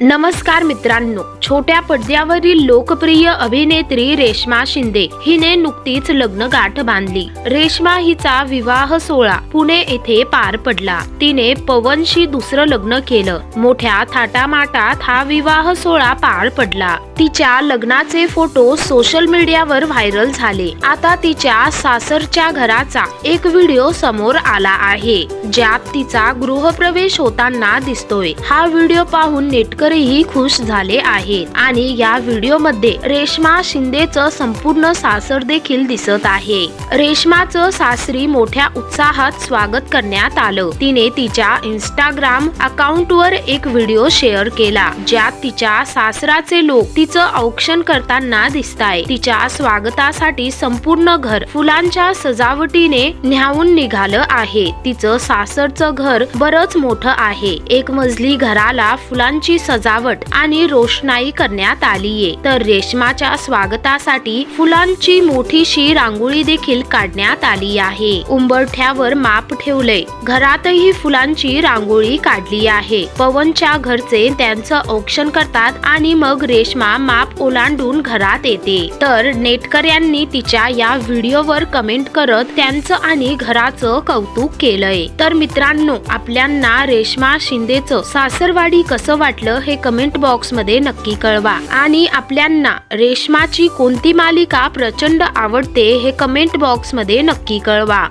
नमस्कार मित्रांनो छोट्या पडद्यावरील लोकप्रिय अभिनेत्री रेश्मा शिंदे हिने नुकतीच लग्न गाठ बांधली. रेश्मा हिचा विवाह सोहळा पुणे येथे पार पडला. तिने पवनशी दुसरं लग्न केलं. मोठ्या थाटामाटात हा विवाह सोहळा पार पडला. तिच्या लग्नाचे फोटो सोशल मीडियावर व्हायरल झाले. आता तिच्या सासरच्या घराचा एक व्हिडिओ समोर आला आहे ज्यात तिचा गृहप्रवेश होताना दिसतोय. हा व्हिडिओ पाहून शेतकरीही खुश झाले आहेत आणि या व्हिडिओमध्ये रेश्मा शिंदेचं संपूर्ण सासर देखील दिसत आहे. रेश्माचं सासरी मोठ्या उत्साहात स्वागत करण्यात आलं. तिने तिच्या इंस्टाग्राम अकाउंट वर एक व्हिडिओ शेअर केला ज्यात तिच्या सासराचे लोक तिचं औक्षण करताना दिसताय. तिच्या स्वागतासाठी संपूर्ण घर फुलांच्या सजावटीने न्याहून निघालं आहे. तिचं सासरचं घर बरच मोठं आहे. एक मजली घराला फुलांची सजावट आणि रोषणाई करण्यात आलीये. तर रेशमाच्या स्वागतासाठी फुलांची मोठीशी रांगोळी देखील काढण्यात आली आहे. उंबरठ्यावर माप ठेवलंय. घरातही फुलांची रांगोळी काढली आहे. पवनच्या घरचे त्यांचं औक्षण करतात आणि मग रेशमा माप ओलांडून घरात येते. तर नेटकऱ्यांनी तिच्या या व्हिडिओवर कमेंट करत त्यांचं आणि घराचं कौतुक केलंय. तर मित्रांनो आपल्यांना रेशमा शिंदेचं सासरवाडी कसं वाटलं? हे कमेंट बॉक्समध्ये नक्की कळवा. आणि आपल्यांना रेशमाची कोणती मालिका प्रचंड आवडते हे कमेंट बॉक्समध्ये नक्की कळवा.